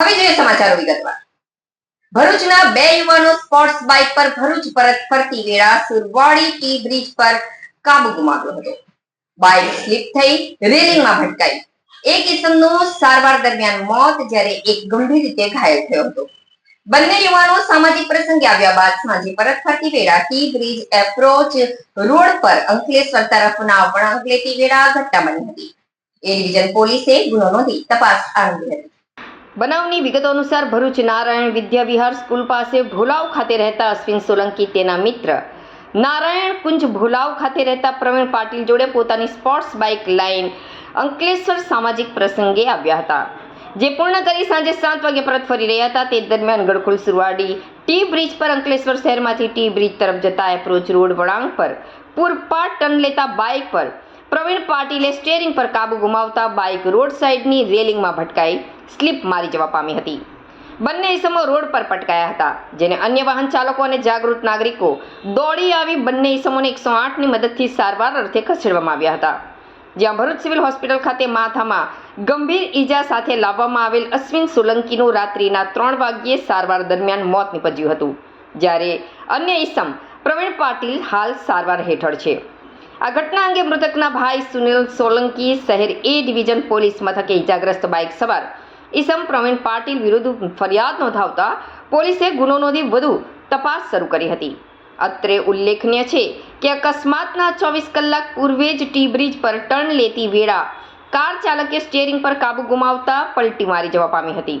હવે જોઈએ સમાચારો વિગતવાર. ભરૂચના બે યુવાનો સ્પોર્ટ્સ બાઇક પર ભરૂચ પરત ફરતી વેળા સુરવાડી ટી બ્રિજ પર કાબુ ગુમાવ્યો હતો. બાઇક સ્લીપ થઈ રેલિંગમાં ભટકાઈ. એક ઇસમનું સારવાર દરમિયાન મોત જ્યારે એક ગંભીર રીતે ઘાયલ થયો હતો. બંને યુવાનો સામાજિક પ્રસંગે આવ્યા બાદ સાંજે પરત ફરતી વેળા ટી બ્રિજ એપ્રોચ રોડ પર અંકલેશ્વર તરફના વળાંક લેતી વેળા ઘટના બની હતી. એ ડિવિઝન પોલીસે ગુનો નોંધી તપાસ આરંભી હતી. બનાવની વિગતો અનુસાર ભરૂચ નારાયણ વિદ્યા વિહાર સ્કૂલ પાસે ભોલાવ ખાતે રહેતા અશ્વિન સોલંકી તેના મિત્ર. નારાયણ કુંજ ભોલાવ ખાતે રહેતા પ્રવીણ પાટીલ જોડે પોતાની સ્પોર્ટ્સ બાઇક લાઈન અંકલેશ્વર સામાજિક પ્રસંગે આવ્યા હતા. જે પૂર્ણ કરી સાંજે સાત વાગે પરત ફરી રહ્યા હતા. તે દરમિયાન ગડખુલ સુરવાડી ટી બ્રિજ પર અંકલેશ્વર શહેરમાંથી ટી બ્રિજ તરફ જતા એપ્રોચ રોડ વળાંક પર પૂરપાટ ટન લેતા બાઇક પર પ્રવીણ પાટીલે સ્ટેરિંગ પર કાબુ ગુમાવતા બાઇક રોડ સાઇડની રેલિંગમાં ભટકાઈ સ્લીપ મારી જવા પામી હતી. બંને ઇસમો રોડ પર પટકાયા હતા, જેને અન્ય વાહન ચાલકો અને જાગૃત નાગરિકો દોડી આવી બંને ઇસમોને એકસો આઠની મદદથી સારવાર અર્થે ખસેડવામાં આવ્યા હતા. જ્યાં ભરૂચ સિવિલ હોસ્પિટલ ખાતે માથામાં ગંભીર ઈજા સાથે લાવવામાં આવેલ અશ્વિન સોલંકીનું રાત્રિના ત્રણ વાગ્યે સારવાર દરમિયાન મોત નીપજ્યું હતું, જ્યારે અન્ય ઈસમ પ્રવીણ પાટીલ હાલ સારવાર હેઠળ છે. આ ઘટના અંગે મૃતકના ભાઈ સુનિલ સોલંકી શહેર એ ડિવિઝન પોલીસ મથકે ઇજાગ્રસ્ત બાઇક સવાર. ઈસમ પ્રવીણ પાટીલ વિરુદ્ધ ફરિયાદ નોંધાવતા પોલીસે ગુનો નોંધી વધુ તપાસ શરૂ કરી હતી. અત્રે ઉલ્લેખનીય છે કે અકસ્માતના ચોવીસ કલાક પૂર્વે જ ટી બ્રિજ પર ટર્ન લેતી વેળા કાર ચાલકે સ્ટેરિંગ પર કાબુ ગુમાવતા પલટી મારી જવા પામી હતી.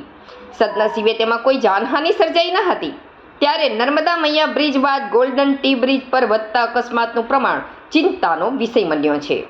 સદનસીબે તેમાં કોઈ જાનહાનિ સર્જાઈ ન હતી. ત્યારે નર્મદા મૈયા બ્રિજ બાદ ગોલ્ડન ટી બ્રિજ પર વધતા અકસ્માતનું પ્રમાણ ચિંતાનો વિષય બન્યો છે.